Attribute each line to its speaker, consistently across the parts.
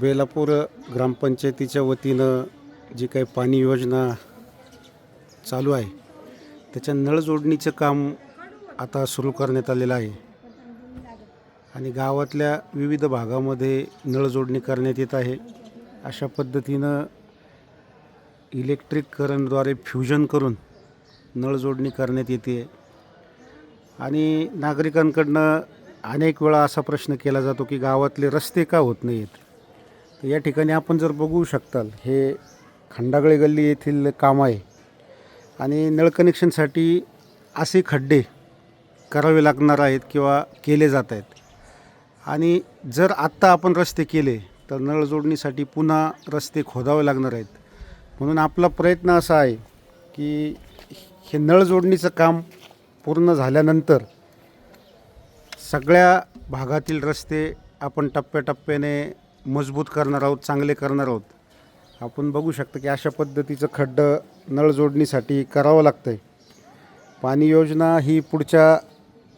Speaker 1: बेलापूर ग्रामपंचायतीच्या वतीनं जी काही पाणी योजना चालू आहे त्याच्या नळ जोडणीचं काम आता सुरू करण्यात आलेलं आहे. आणि गावातल्या विविध भागामध्ये नळ जोडणी करण्यात येत आहे. अशा पद्धतीनं इलेक्ट्रिक करंटद्वारे फ्युजन करून नळ जोडणी करण्यात येते. आणि नागरिकांकडनं अनेक वेळा असा प्रश्न केला जातो की गावातले रस्ते का होत नाही आहेत तर या ठिकाणी आपण जर बघू शकताल हे खंडागळे गल्ली येथील काम आहे. आणि नळ कनेक्शनसाठी असे खड्डे करावे लागणार आहेत किंवा केले जात आहेत. आणि जर आत्ता आपण रस्ते केले तर नळ जोडणीसाठी पुन्हा रस्ते खोदावे लागणार आहेत. म्हणून आपला प्रयत्न असा आहे की हे नळ जोडणीचं काम पूर्ण झाल्यानंतर सगळ्या भागातील रस्ते आपण टप्प्याटप्प्याने मजबूत करणार आहोत चांगले करणार आहोत. आपण बघू शकतो की अशा पद्धतीचं खड्डं नळ जोडणीसाठी करावं लागतं आहे पाणी योजना ही पुढच्या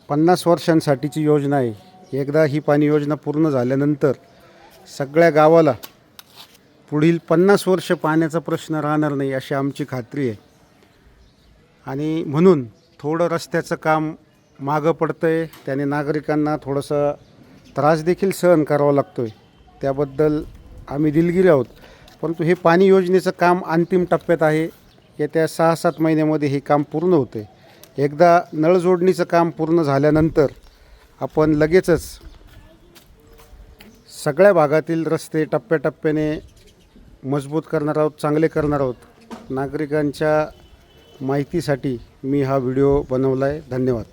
Speaker 1: पन्नास वर्षांसाठीची योजना आहे. एकदा ही पाणी योजना पूर्ण झाल्यानंतर सगळ्या गावाला पुढील पन्नास वर्ष पाण्याचा प्रश्न राहणार नाही अशी आमची खात्री आहे. आणि म्हणून थोडं रस्त्याचं काम मागं पडतं आहे त्याने नागरिकांना थोडंसं त्रास देखील सहन करावा लागतो आहे त्याबद्दल आम्ही दिलगिरी आहोत. परंतु हे पाणी योजनेचं काम अंतिम टप्प्यात आहे. येत्या सहा सात महिन्यामध्ये हे काम पूर्ण होते. एकदा नळ जोडणीचं काम पूर्ण झाल्यानंतर आपण लगेचच सगळ्या भागातील रस्ते टप्प्याटप्प्याने मजबूत करणार आहोत चांगले करणार आहोत. नागरिकांच्या माहितीसाठी मी हा व्हिडिओ बनवला आहे धन्यवाद.